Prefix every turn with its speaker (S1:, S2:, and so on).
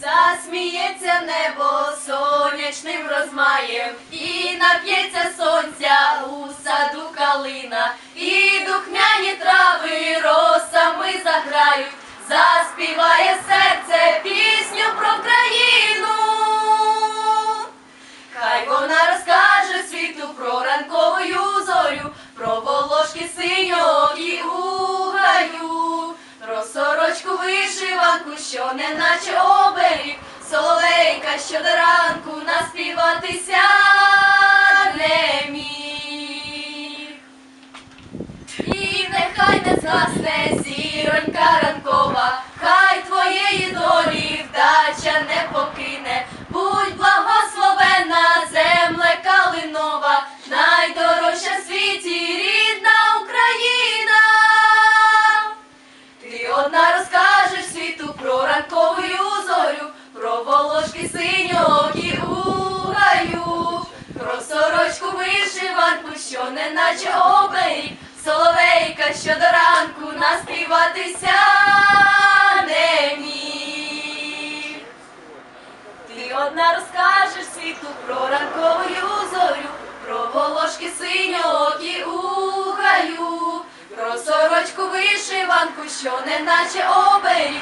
S1: засміється небо сонячним розмаєм, і нап'ється сонця у саду калина, і духмяні трави росами заграють, заспіває вишиванку, що не наче оберіг, соловейка, що до ранку наспіватися не міг. І нехай не згасне зіронька ранкова, хай твоєї долі вдача не покине, волошки синьої у гаю, про сорочку вишиванку, що не наче оберіг, соловейка, що до ранку наспіватися. Ти одна розкажеш світу про ранкову зорю, про волошки синьокі у гаю, про сорочку вишиванку, що не наче оберіг,